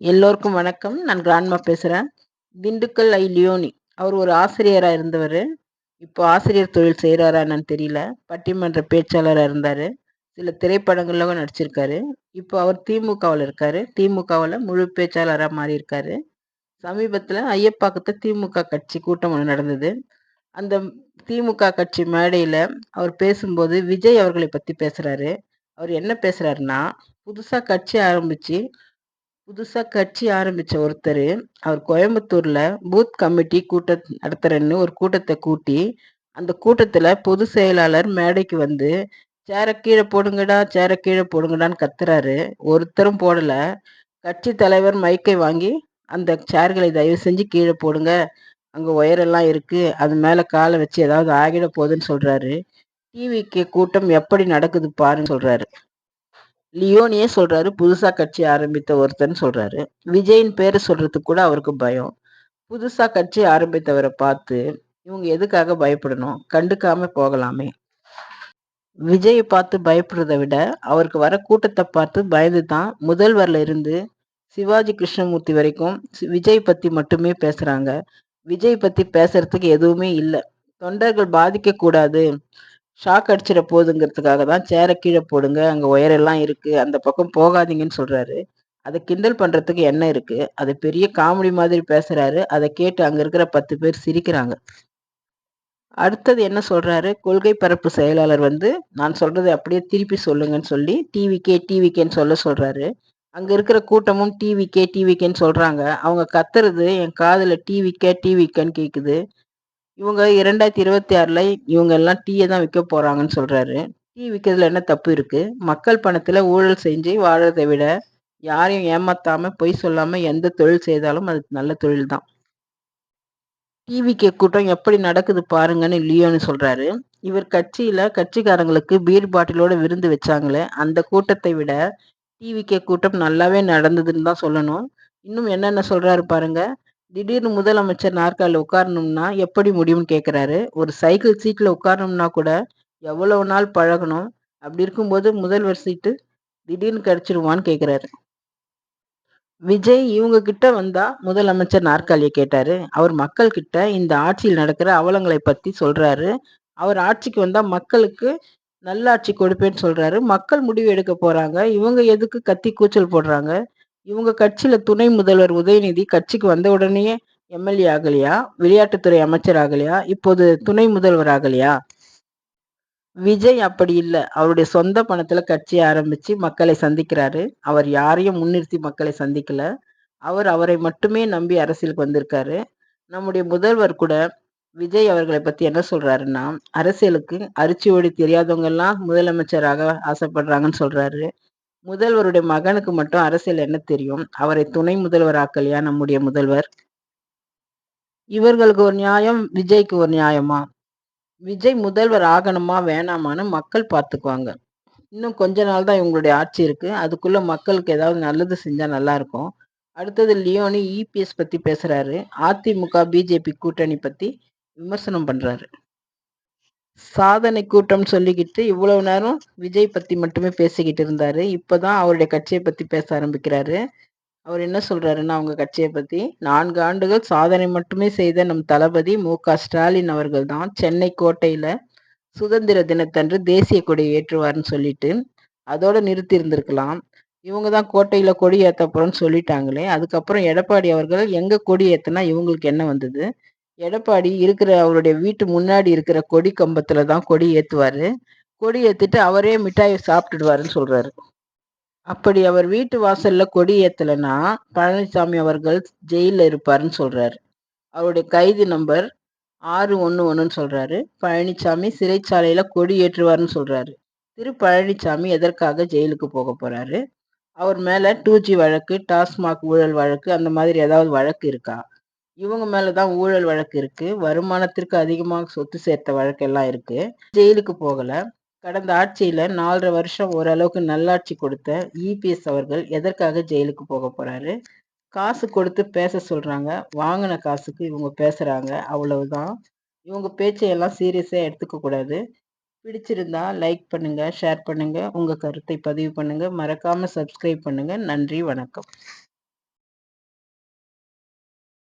எல்லோருக்கும் வணக்கம். நான் கிராண்ட்மா பேசுகிறேன் திண்டுக்கல் ஐ லியோனி. அவர் ஒரு ஆசிரியராக இருந்தவர். இப்போ ஆசிரியர் தொழில் செய்கிறாரா என்னன்னு தெரியல. பட்டிமன்ற பேச்சாளராக இருந்தார். சில திரைப்படங்களில் நடிச்சிருக்காரு. இப்போ அவர் திமுகவில் இருக்கார். திமுகவில் முழு பேச்சாளராக மாறி இருக்காரு சமீபத்தில் ஐயப்பாக்கத்தை திமுக கட்சி கூட்டம் ஒன்று நடந்தது. அந்த திமுக கட்சி மேடையில் அவர் பேசும்போது விஜய் அவர்களை பற்றி பேசுகிறாரு அவர் என்ன பேசுகிறாருன்னா புதுசாக கட்சி ஆரம்பித்து புதுசாக கட்சி ஆரம்பித்த ஒருத்தர் அவர் கோயம்புத்தூரில் பூத் கமிட்டி கூட்டம் நடத்துகிறேன்னு ஒரு கூட்டத்தை கூட்டி அந்த கூட்டத்தில் பொது செயலாளர் மேடைக்கு வந்து சேரை கீழே போடுங்கடா சேரை கீழே போடுங்கடான்னு கத்துறாரு. ஒருத்தரும் போடலை. கட்சி தலைவர் மைக்கை வாங்கி அந்த சேர்களை தயவு செஞ்சு கீழே போடுங்க. அங்கே ஒயரெல்லாம் இருக்குது அது மேலே காலை வச்சு ஏதாவது ஆகிட போகுதுன்னு சொல்கிறாரு டிவிக்கு கூட்டம் எப்படி நடக்குது பாருன்னு சொல்கிறாரு லியோனியே சொல்றாரு புதுசா கட்சி ஆரம்பித்த ஒருத்தன் சொல்றாரு. விஜயின் பேரை சொல்றதுக்கு கூட அவருக்கு பயம். புதுசா கட்சி ஆரம்பித்தவரை பார்த்து இவங்க எதுக்காக பயப்படணும்? கண்டுக்காம போகலாமே. விஜயை பார்த்து பயப்படுறதை விட அவருக்கு வர கூட்டத்தை பார்த்து பயந்து தான் முதல்வர்ல இருந்து சிவாஜி கிருஷ்ணமூர்த்தி வரைக்கும் விஜய் பத்தி மட்டுமே பேசுறாங்க. விஜய் பத்தி பேசுறதுக்கு எதுவுமே இல்லை. தொண்டர்கள் பாதிக்க கூடாது ஷாக் அடிச்சிட போகுதுங்கிறதுக்காக தான் சேரை கீழே போடுங்க அங்கே ஒயரெல்லாம் இருக்குது அந்த பக்கம் போகாதீங்கன்னு சொல்கிறாரு அதை கிண்டல் பண்ணுறதுக்கு என்ன இருக்குது அது பெரிய காமெடி மாதிரி பேசுகிறாரு அதை கேட்டு அங்கே இருக்கிற பத்து பேர் சிரிக்கிறாங்க. அடுத்தது என்ன சொல்கிறாரு கொள்கை பரப்பு செயலாளர் வந்து நான் சொல்கிறத அப்படியே திருப்பி சொல்லுங்கன்னு சொல்லி டிவிக்கே டிவிக்கேன்னு சொல்ல சொல்கிறாரு அங்கே இருக்கிற கூட்டமும் டிவிக்கே டிவிக்கேன்னு சொல்கிறாங்க அவங்க கத்துறது என் காதில் டிவிக்கே டிவிக்கேன்னு கேட்குது இவங்க இரண்டாயிரத்தி இருபத்தி ஆறில் இவங்க எல்லாம் டீயை தான் விற்க போகிறாங்கன்னு சொல்கிறாரு டீ விற்கிறதுல என்ன தப்பு இருக்குது மக்கள் பணத்தில் ஊழல் செஞ்சு வாழறதை விட யாரையும் ஏமாத்தாமல் பொய் சொல்லாமல் எந்த தொழில் செய்தாலும் அது நல்ல தொழில் தான் டிவிகே கூட்டம் எப்படி நடக்குது பாருங்கன்னு லியோன்னு சொல்றாரு. இவர் கட்சியில கட்சிக்காரங்களுக்கு பீர் பாட்டிலோட விருந்து வச்சாங்களே அந்த கூட்டத்தை விட டிவிகே கூட்டம் நல்லாவே நடந்ததுன்னு தான் சொல்லணும். இன்னும் என்னென்ன சொல்றாரு பாருங்க. திடீர்னு முதலமைச்சர் நாற்காலில் உட்காரணும்னா எப்படி முடியும்னு கேட்குறாரு ஒரு சைக்கிள் சீட்டில் உட்காரணும்னா கூட எவ்வளவு நாள் பழகணும்? அப்படி இருக்கும்போது முதல்வர் சீட்டு திடீர்னு கிடச்சிருவான்னு கேட்குறாரு விஜய் இவங்க கிட்ட வந்தா முதலமைச்சர் நாற்காலியை கேட்டாரு. அவர் மக்கள் கிட்ட இந்த ஆட்சியில் நடக்கிற அவலங்களை பத்தி சொல்றாரு. அவர் ஆட்சிக்கு வந்தா மக்களுக்கு நல்லாட்சி கொடுப்பேன்னு சொல்றாரு. மக்கள் முடிவு எடுக்க போறாங்க. இவங்க எதுக்கு கத்தி கூச்சல் போடுறாங்க? இவங்க கட்சியில துணை முதல்வர் உதயநிதி கட்சிக்கு வந்த உடனே எம்எல்ஏ ஆகலையா? விளையாட்டுத்துறை அமைச்சர் ஆகலையா? இப்போது துணை முதல்வர் ஆகலையா? விஜய் அப்படி இல்லை. அவருடைய சொந்த பணத்துல கட்சியை ஆரம்பிச்சு மக்களை சந்திக்கிறாரு. அவர் யாரையும் முன்னிறுத்தி மக்களை சந்திக்கல. அவர் அவரை மட்டுமே நம்பி அரசியலுக்கு வந்திருக்காரு. நம்முடைய முதல்வர் கூட விஜய் அவர்களை பத்தி என்ன சொல்றாருன்னா அரசியலுக்கு அரிச்சி ஓடி தெரியாதவங்க எல்லாம் முதலமைச்சராக ஆசைப்படுறாங்கன்னு சொல்றாரு. முதல்வருடைய மகனுக்கு மட்டும் அரசியல் என்ன தெரியும்? அவரை துணை முதல்வராக்கலையா நம்முடைய முதல்வர்? இவர்களுக்கு ஒரு நியாயம் விஜய்க்கு ஒரு நியாயமா? விஜய் முதல்வர் ஆகணுமா வேணாமான்னு மக்கள் பார்த்துக்குவாங்க. இன்னும் கொஞ்ச நாள் தான் இவங்களுடைய ஆட்சி இருக்கு. அதுக்குள்ள மக்களுக்கு ஏதாவது நல்லது செஞ்சா நல்லா இருக்கும். அடுத்தது லியோனி இபிஎஸ் பத்தி பேசுறாரு. அதிமுக பிஜேபி கூட்டணி பத்தி விமர்சனம் பண்றாரு. சாதனை கூட்டம் சொல்லிக்கிட்டு இவ்வளவு நேரம் விஜய் பத்தி மட்டுமே பேசிக்கிட்டு இருந்தாரு. இப்பதான் அவருடைய கட்சியை பத்தி பேச ஆரம்பிக்கிறாரு. அவர் என்ன சொல்றாருன்னா அவங்க கட்சியை பத்தி நான்கு ஆண்டுகள் சாதனை மட்டுமே செய்த நம் தளபதி மு க ஸ்டாலின் அவர்கள் தான் சென்னை கோட்டையில சுதந்திர தினத்தன்று தேசிய கொடியை ஏற்றுவார்னு சொல்லிட்டு அதோட நிறுத்தி இருந்திருக்கலாம். இவங்க தான் கோட்டையில கொடி ஏற்ற போறோம்னு சொல்லிட்டாங்களே அதுக்கப்புறம் எடப்பாடி அவர்கள் எங்க கொடி ஏத்தனா இவங்களுக்கு என்ன வந்தது? எடப்பாடி இருக்கிற அவருடைய வீட்டு முன்னாடி இருக்கிற கொடி கம்பத்துல தான் கொடி ஏத்துவாரு. கொடி ஏத்திட்டு அவரே மிட்டாயை சாப்பிட்டுடுவாருன்னு சொல்றாரு. அப்படி அவர் வீட்டு வாசல்ல கொடி ஏத்தலைன்னா பழனிசாமி அவர்கள் ஜெயில இருப்பாருன்னு சொல்றாரு. அவருடைய கைது நம்பர் ஆறு ஒன்று ஒன்றுன்னு சொல்றாரு. பழனிசாமி சிறைச்சாலையில கொடி ஏற்றுவார்னு சொல்றாரு. திரு பழனிசாமி எதற்காக ஜெயிலுக்கு போக போறாரு? அவர் மேல டூ ஜி வழக்கு டாஸ்மாக் ஊழல் வழக்கு அந்த மாதிரி ஏதாவது வழக்கு இருக்கா? இவங்க மேலதான் ஊழல் வழக்கு இருக்கு. வருமானத்திற்கு அதிகமாக சொத்து சேர்த்த வழக்கெல்லாம் இருக்கு. ஜெயிலுக்கு போகல. கடந்த ஆட்சியில நாலரை வருஷம் ஓரளவுக்கு நல்லாட்சி கொடுத்த இபிஎஸ் அவர்கள் எதற்காக ஜெயிலுக்கு போக போறாரு? காசு கொடுத்து பேச சொல்றாங்க. வாங்கின காசுக்கு இவங்க பேசுறாங்க. அவ்வளவுதான். இவங்க பேச்சையெல்லாம் சீரியஸா எடுத்துக்க கூடாது. பிடிச்சிருந்தா லைக் பண்ணுங்க ஷேர் பண்ணுங்க. உங்க கருத்தை பதிவு பண்ணுங்க. மறக்காம சப்ஸ்கிரைப் பண்ணுங்க. நன்றி வணக்கம்.